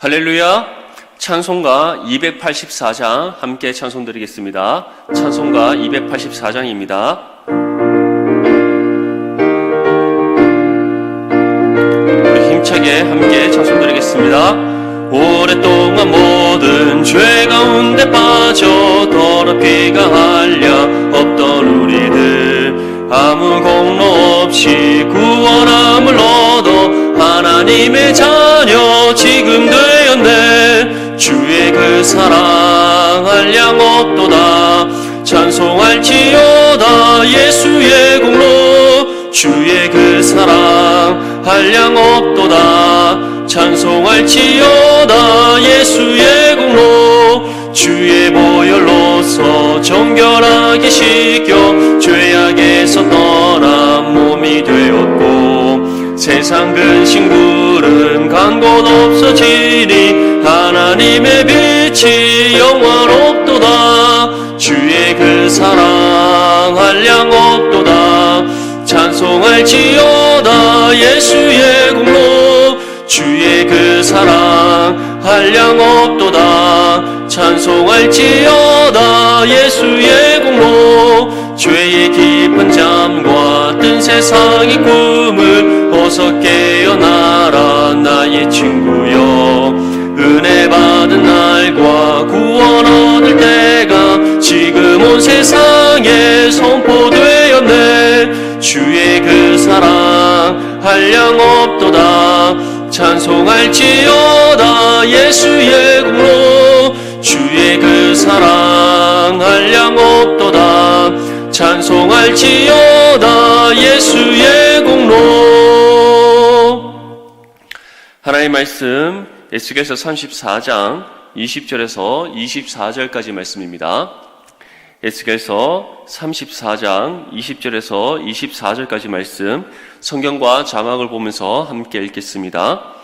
할렐루야! 찬송가 284장 함께 찬송 드리겠습니다. 찬송가 284장입니다. 우리 힘차게 함께 찬송 드리겠습니다. 오랫동안 모든 죄 가운데 빠져 더럽기가 한량 없던 우리들 아무 공로 없이 구원함을 얻어 하나님의 자 사랑 한량 없도다. 찬송할지어다 예수의 공로. 주의 그 사랑 한량 없도다. 찬송할지어다 예수의 공로. 주의 보혈로서 정결하게 씻겨 죄악에서 떠난 몸이 되었고 세상 근심구른 간곳 없어지니 하나님의 빛 이 영원없도다. 주의 그 사랑 한량 없도다. 찬송할지어다. 예수의 공로 주의 그 사랑 한량 없도다. 찬송할지어다. 예수의 공로 죄의 깊은 잠과 뜬 세상의 꿈을 어서 깨어나라. 나의 친구여 은혜 받은 날 선포되었네. 주의 그 사랑 한량 없도다. 찬송할지어다. 예수의 공로 주의 그 사랑 한량 없도다. 찬송할지어다. 예수의 공로. 하나님 말씀 에스겔서 34장 20절에서 24절까지 말씀입니다. 에스겔서 34장 20절에서 24절까지 말씀 성경과 자막을 보면서 함께 읽겠습니다.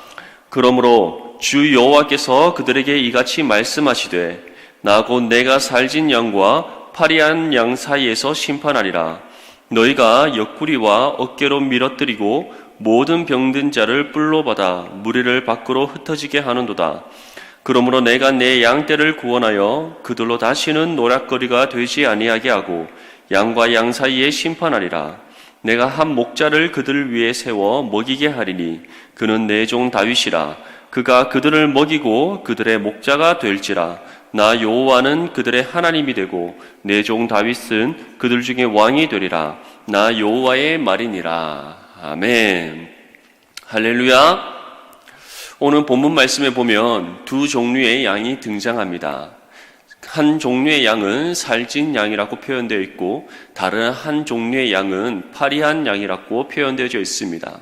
그러므로 주 여호와께서 그들에게 이같이 말씀하시되 나곧 내가 살진 양과 파리한 양 사이에서 심판하리라 너희가 옆구리와 어깨로 밀어뜨리고 모든 병든 자를 뿔로 받아 무리를 밖으로 흩어지게 하는도다 그러므로 내가 내 양떼를 구원하여 그들로 다시는 노략거리가 되지 아니하게 하고 양과 양 사이에 심판하리라. 내가 한 목자를 그들 위에 세워 먹이게 하리니 그는 내 종 다윗이라. 그가 그들을 먹이고 그들의 목자가 될지라. 나 여호와는 그들의 하나님이 되고 내 종 다윗은 그들 중에 왕이 되리라. 나 여호와의 말이니라. 아멘. 할렐루야. 오늘 본문 말씀에 보면 두 종류의 양이 등장합니다. 한 종류의 양은 살찐 양이라고 표현되어 있고 다른 한 종류의 양은 파리한 양이라고 표현되어 있습니다.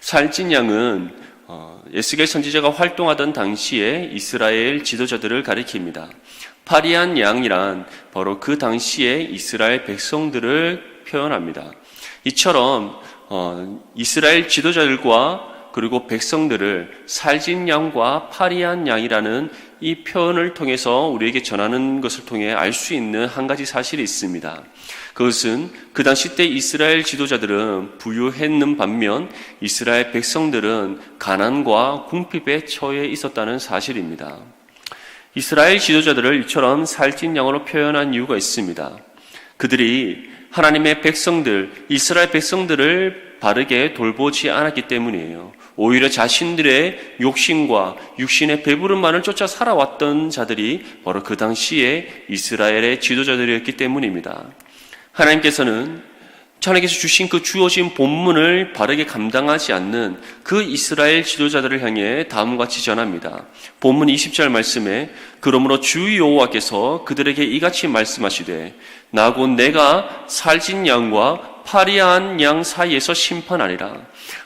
살찐 양은 어, 에스겔 선지자가 활동하던 당시에 이스라엘 지도자들을 가리킵니다. 파리한 양이란 바로 그 당시에 이스라엘 백성들을 표현합니다. 이처럼 어, 이스라엘 지도자들과 그리고 백성들을 살진 양과 파리한 양이라는 이 표현을 통해서 우리에게 전하는 것을 통해 알 수 있는 한 가지 사실이 있습니다. 그것은 그 당시 때 이스라엘 지도자들은 부유했는 반면 이스라엘 백성들은 가난과 궁핍에 처해 있었다는 사실입니다. 이스라엘 지도자들을 이처럼 살찐 양으로 표현한 이유가 있습니다. 그들이 하나님의 백성들, 이스라엘 백성들을 바르게 돌보지 않았기 때문이에요. 오히려 자신들의 욕심과 육신의 배부름만을 쫓아 살아왔던 자들이 바로 그 당시에 이스라엘의 지도자들이었기 때문입니다. 하나님께서는 하나님께서 주신 그 주어진 본문을 바르게 감당하지 않는 그 이스라엘 지도자들을 향해 다음과 같이 전합니다. 본문 20절 말씀에 그러므로 주 여호와께서 그들에게 이같이 말씀하시되 나곧 내가 살진 양과 파리한 양 사이에서 심판하리라.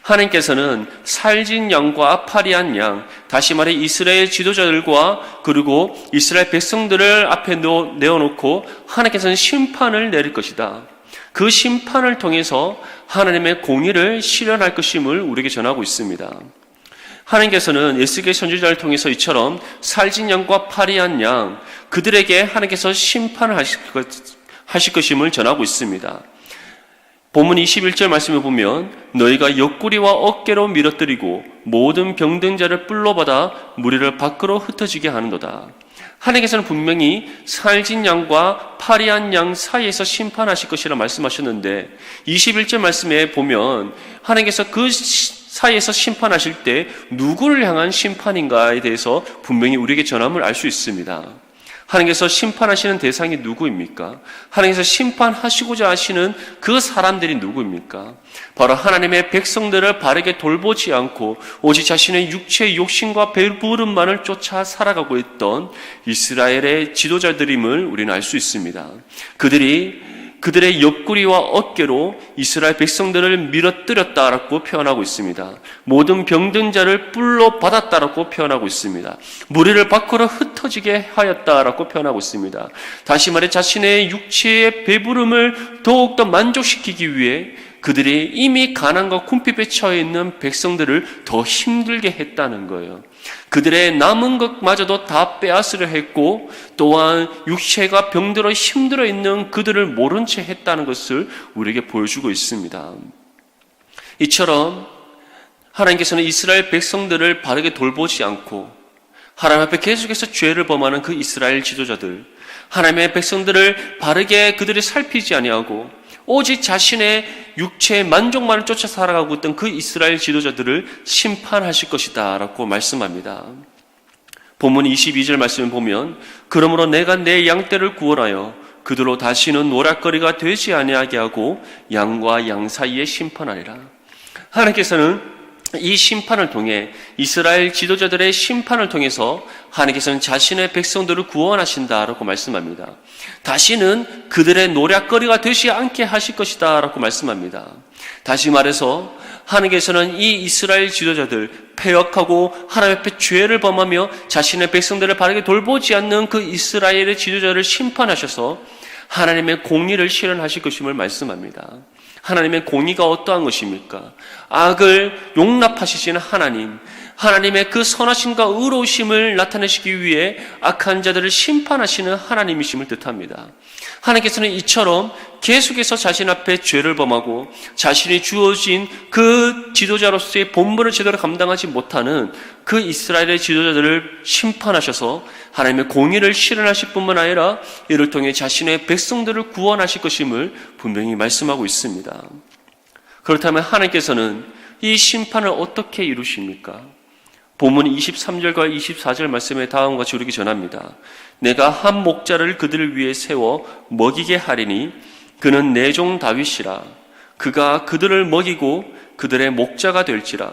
하나님께서는 살진 양과 파리한 양, 다시 말해 이스라엘 지도자들과 그리고 이스라엘 백성들을 앞에 내어놓고 하나님께서는 심판을 내릴 것이다. 그 심판을 통해서 하나님의 공의를 실현할 것임을 우리에게 전하고 있습니다. 하나님께서는 에스겔 선지자를 통해서 이처럼 살진 양과 파리한 양 그들에게 하나님께서 심판을 하실, 것, 하실 것임을 전하고 있습니다. 본문 21절 말씀을 보면 너희가 옆구리와 어깨로 밀어뜨리고 모든 병든 자를 뿔로 받아 무리를 밖으로 흩어지게 하는도다. 하나님께서는 분명히 살진 양과 파리한 양 사이에서 심판하실 것이라 말씀하셨는데 21절 말씀에 보면 하나님께서 그 사이에서 심판하실 때 누구를 향한 심판인가에 대해서 분명히 우리에게 전함을 알 수 있습니다. 하나님께서 심판하시는 대상이 누구입니까? 하나님께서 심판하시고자 하시는 그 사람들이 누구입니까? 바로 하나님의 백성들을 바르게 돌보지 않고 오직 자신의 육체의 욕심과 배부름만을 쫓아 살아가고 있던 이스라엘의 지도자들임을 우리는 알 수 있습니다. 그들이 그들의 옆구리와 어깨로 이스라엘 백성들을 밀어뜨렸다라고 표현하고 있습니다. 모든 병든 자를 뿔로 받았다라고 표현하고 있습니다. 무리를 밖으로 흩어지게 하였다라고 표현하고 있습니다. 다시 말해 자신의 육체의 배부름을 더욱더 만족시키기 위해 그들이 이미 가난과 궁핍에 처해 있는 백성들을 더 힘들게 했다는 거예요. 그들의 남은 것마저도 다 빼앗으려 했고 또한 육체가 병들어 힘들어 있는 그들을 모른 채 했다는 것을 우리에게 보여주고 있습니다. 이처럼 하나님께서는 이스라엘 백성들을 바르게 돌보지 않고 하나님 앞에 계속해서 죄를 범하는 그 이스라엘 지도자들, 하나님의 백성들을 바르게 그들이 살피지 아니하고 오직 자신의 육체의 만족만을 쫓아 살아가고 있던 그 이스라엘 지도자들을 심판하실 것이다 라고 말씀합니다. 본문 22절 말씀을 보면 그러므로 내가 내 양떼를 구원하여 그들로 다시는 노략거리가 되지 아니하게 하고 양과 양 사이에 심판하리라. 하나님께서는 이 심판을 통해 이스라엘 지도자들의 심판을 통해서 하나님께서는 자신의 백성들을 구원하신다라고 말씀합니다. 다시는 그들의 노략거리가 되지 않게 하실 것이다라고 말씀합니다. 다시 말해서 하나님께서는 이 이스라엘 지도자들 폐역하고 하나님 앞에 죄를 범하며 자신의 백성들을 바르게 돌보지 않는 그 이스라엘의 지도자를 심판하셔서 하나님의 공의를 실현하실 것임을 말씀합니다. 하나님의 공의가 어떠한 것입니까? 악을 용납하시는 하나님, 하나님의 그 선하심과 의로우심을 나타내시기 위해 악한 자들을 심판하시는 하나님이심을 뜻합니다. 하나님께서는 이처럼 계속해서 자신 앞에 죄를 범하고 자신이 주어진 그 지도자로서의 본분을 제대로 감당하지 못하는 그 이스라엘의 지도자들을 심판하셔서 하나님의 공의를 실현하실 뿐만 아니라 이를 통해 자신의 백성들을 구원하실 것임을 분명히 말씀하고 있습니다. 그렇다면 하나님께서는 이 심판을 어떻게 이루십니까? 본문 23절과 24절 말씀에 다음과 같이 우리에게 전합니다. 내가 한 목자를 그들을 위해 세워 먹이게 하리니 그는 내 종 다윗이라 그가 그들을 먹이고 그들의 목자가 될지라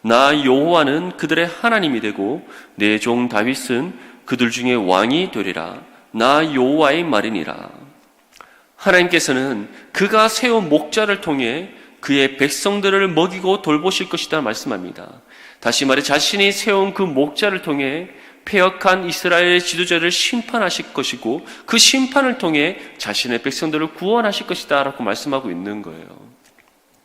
나 여호와는 그들의 하나님이 되고 내 종 다윗은 그들 중에 왕이 되리라 나 여호와의 말이니라 하나님께서는 그가 세운 목자를 통해 그의 백성들을 먹이고 돌보실 것이다 말씀합니다. 다시 말해 자신이 세운 그 목자를 통해 폐역한 이스라엘 지도자를 심판하실 것이고 그 심판을 통해 자신의 백성들을 구원하실 것이다라고 말씀하고 있는 거예요.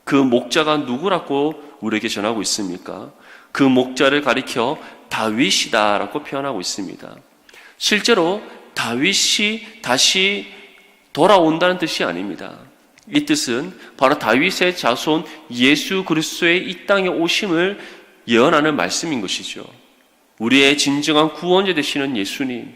그 목자가 누구라고 우리에게 전하고 있습니까? 그 목자를 가리켜 다윗이다라고 표현하고 있습니다. 실제로 다윗이 다시 돌아온다는 뜻이 아닙니다. 이 뜻은 바로 다윗의 자손 예수 그리스도의 이 땅에 오심을 예언하는 말씀인 것이죠. 우리의 진정한 구원자 되시는 예수님,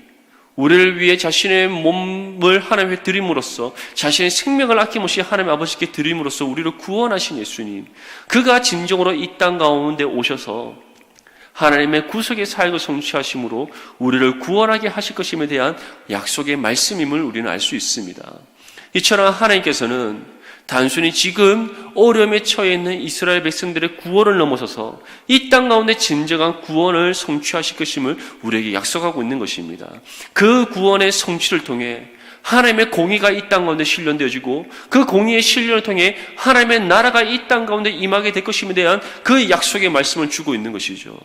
우리를 위해 자신의 몸을 하나님께 드림으로써 자신의 생명을 아낌없이 하나님 아버지께 드림으로써 우리를 구원하신 예수님, 그가 진정으로 이 땅 가운데 오셔서 하나님의 구속의 사역을 성취하심으로 우리를 구원하게 하실 것임에 대한 약속의 말씀임을 우리는 알 수 있습니다. 이처럼 하나님께서는 단순히 지금 어려움에 처해 있는 이스라엘 백성들의 구원을 넘어서서 이 땅 가운데 진정한 구원을 성취하실 것임을 우리에게 약속하고 있는 것입니다. 그 구원의 성취를 통해 하나님의 공의가 이 땅 가운데 실현되어지고 그 공의의 실현을 통해 하나님의 나라가 이 땅 가운데 임하게 될 것임에 대한 그 약속의 말씀을 주고 있는 것이죠.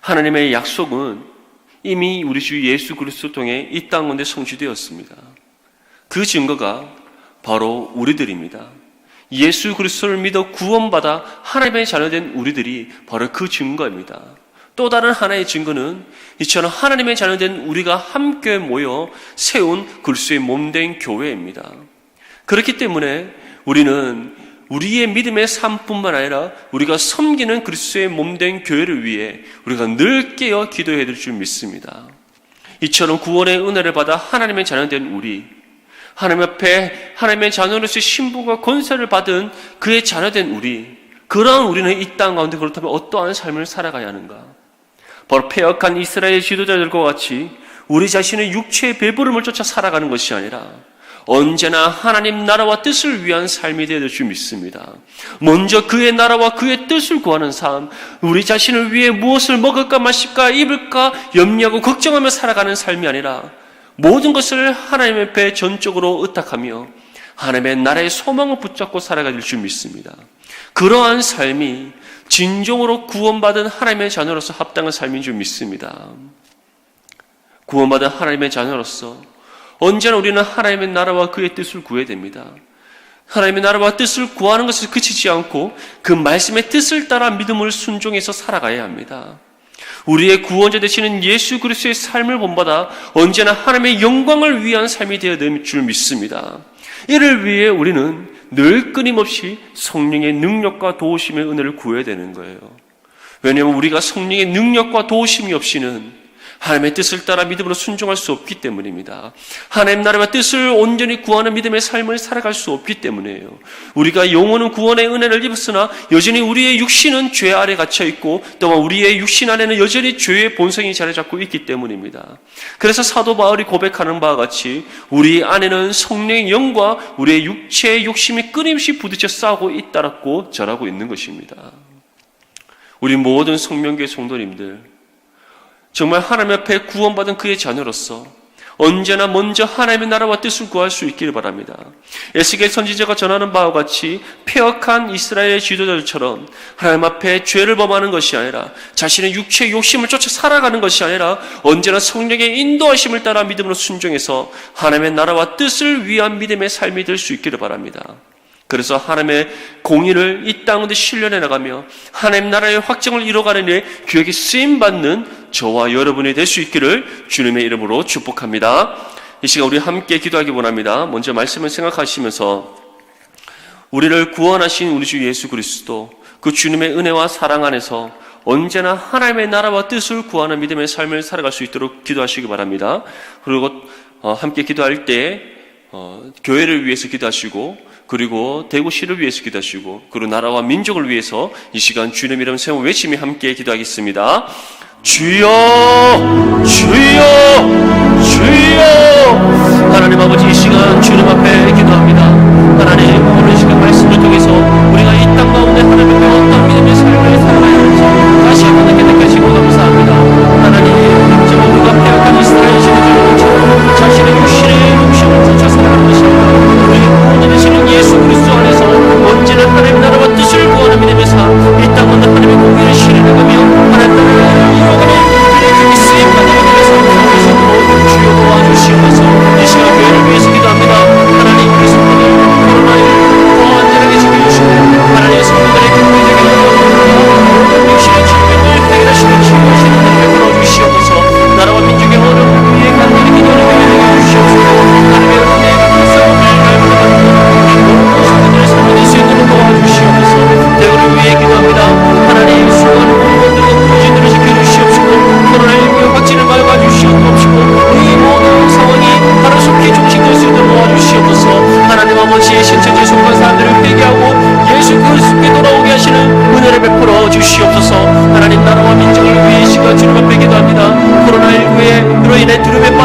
하나님의 약속은 이미 우리 주 예수 그리스도 통해 이 땅 가운데 성취되었습니다. 그 증거가 바로 우리들입니다. 예수 그리스도를 믿어 구원받아 하나님의 자녀된 우리들이 바로 그 증거입니다. 또 다른 하나의 증거는 이처럼 하나님의 자녀된 우리가 함께 모여 세운 그리스도의 몸된 교회입니다. 그렇기 때문에 우리는 우리의 믿음의 삶뿐만 아니라 우리가 섬기는 그리스도의 몸된 교회를 위해 우리가 늘 깨어 기도해야 될 줄 믿습니다. 이처럼 구원의 은혜를 받아 하나님의 자녀된 우리, 하나님 앞에 하나님의 자녀로서의 신분과 권세를 받은 그의 자녀된 우리, 그러한 우리는 이 땅 가운데 그렇다면 어떠한 삶을 살아가야 하는가? 바로 폐역한 이스라엘 지도자들과 같이 우리 자신의 육체의 배부름을 쫓아 살아가는 것이 아니라 언제나 하나님 나라와 뜻을 위한 삶이 되어야 될줄 믿습니다. 먼저 그의 나라와 그의 뜻을 구하는 삶, 우리 자신을 위해 무엇을 먹을까 마실까 입을까 염려하고 걱정하며 살아가는 삶이 아니라 모든 것을 하나님 앞에 전적으로 의탁하며 하나님의 나라의 소망을 붙잡고 살아가야 될줄 믿습니다. 그러한 삶이 진정으로 구원받은 하나님의 자녀로서 합당한 삶인 줄 믿습니다. 구원받은 하나님의 자녀로서 언제나 우리는 하나님의 나라와 그의 뜻을 구해야 됩니다. 하나님의 나라와 뜻을 구하는 것을 그치지 않고 그 말씀의 뜻을 따라 믿음을 순종해서 살아가야 합니다. 우리의 구원자 되시는 예수 그리스도의 삶을 본받아 언제나 하나님의 영광을 위한 삶이 되어야 될 줄 믿습니다. 이를 위해 우리는 늘 끊임없이 성령의 능력과 도우심의 은혜를 구해야 되는 거예요. 왜냐하면 우리가 성령의 능력과 도우심이 없이는 하나님의 뜻을 따라 믿음으로 순종할 수 없기 때문입니다. 하나님 나라와 뜻을 온전히 구하는 믿음의 삶을 살아갈 수 없기 때문이에요. 우리가 영혼은 구원의 은혜를 입었으나 여전히 우리의 육신은 죄 아래 갇혀 있고 또한 우리의 육신 안에는 여전히 죄의 본성이 자리 잡고 있기 때문입니다. 그래서 사도 바울이 고백하는 바와 같이 우리 안에는 성령의 영과 우리의 육체의 욕심이 끊임없이 부딪혀 싸우고 잇따랐고 절하고 있는 것입니다. 우리 모든 성명교회 성도님들 정말 하나님 앞에 구원받은 그의 자녀로서 언제나 먼저 하나님의 나라와 뜻을 구할 수 있기를 바랍니다. 에스겔 선지자가 전하는 바와 같이 폐역한 이스라엘의 지도자들처럼 하나님 앞에 죄를 범하는 것이 아니라 자신의 육체의 욕심을 쫓아 살아가는 것이 아니라 언제나 성령의 인도하심을 따라 믿음으로 순종해서 하나님의 나라와 뜻을 위한 믿음의 삶이 될 수 있기를 바랍니다. 그래서 하나님의 공의를 이 땅에 실현해 나가며 하나님 나라의 확정을 이뤄가는 일 교육에 쓰임 받는 저와 여러분이 될 수 있기를 주님의 이름으로 축복합니다. 이 시간 우리 함께 기도하기 원합니다. 먼저 말씀을 생각하시면서 우리를 구원하신 우리 주 예수 그리스도 그 주님의 은혜와 사랑 안에서 언제나 하나님의 나라와 뜻을 구하는 믿음의 삶을 살아갈 수 있도록 기도하시기 바랍니다. 그리고 어, 함께 기도할 때 어, 교회를 위해서 기도하시고 그리고 대구시를 위해서 기도하시고 그리고 나라와 민족을 위해서 이 시간 주님 이름 세워 외침이 함께 기도하겠습니다. 주여 주여 주여 하나님 아버지 이 시간 주님 앞에 기도합니다. 하나님 오늘 이 시간 말씀을 통해서 우리가 이 땅 가운데 하나님 앞에 어떤 믿음의 삶을 살아가야 하는지 다시 한번 깨닫게 하시고 감사합니다.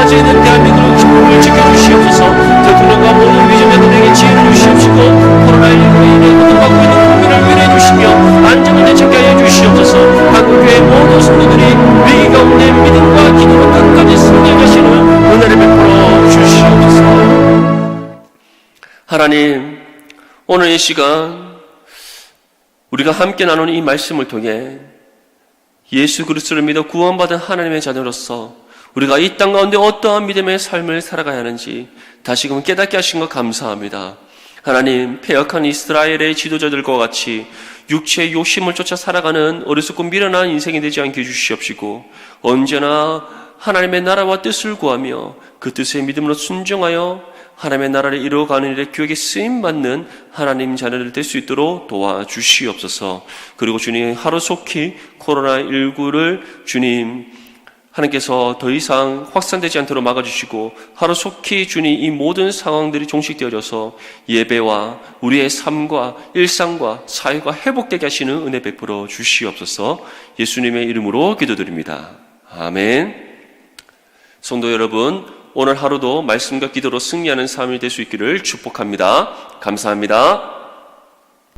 빠져있는 대한민국을 기쁨을 지켜주시옵소서. 저 두려움과 모든 위험자들에게 지혜를 주시옵시고 코로나19로 인해 고통받고 있는 국민을 위로해 주시며 안전을 되찾게 하여 주시옵소서. 한국교회 모든 성도들이 위기가 없는 믿음과 기도로 끝까지 승리하시는 은혜를 베풀어 주시옵소서. 하나님 오늘 이 시간 우리가 함께 나누는 이 말씀을 통해 예수 그리스도를 믿어 구원받은 하나님의 자녀로서 우리가 이 땅 가운데 어떠한 믿음의 삶을 살아가야 하는지 다시금 깨닫게 하신 것 감사합니다. 하나님, 폐역한 이스라엘의 지도자들과 같이 육체의 욕심을 쫓아 살아가는 어리석고 미련한 인생이 되지 않게 해주시옵시고 언제나 하나님의 나라와 뜻을 구하며 그 뜻에 믿음으로 순종하여 하나님의 나라를 이루어가는 일에 교육에 쓰임 받는 하나님 자녀들 될수 있도록 도와주시옵소서. 그리고 주님 하루속히 코로나 19를 주님 하나님께서 더 이상 확산되지 않도록 막아주시고 하루속히 주님 이 모든 상황들이 종식되어져서 예배와 우리의 삶과 일상과 사회가 회복되게 하시는 은혜 베풀어 주시옵소서 예수님의 이름으로 기도드립니다. 아멘. 성도 여러분, 오늘 하루도 말씀과 기도로 승리하는 삶이 될 수 있기를 축복합니다. 감사합니다.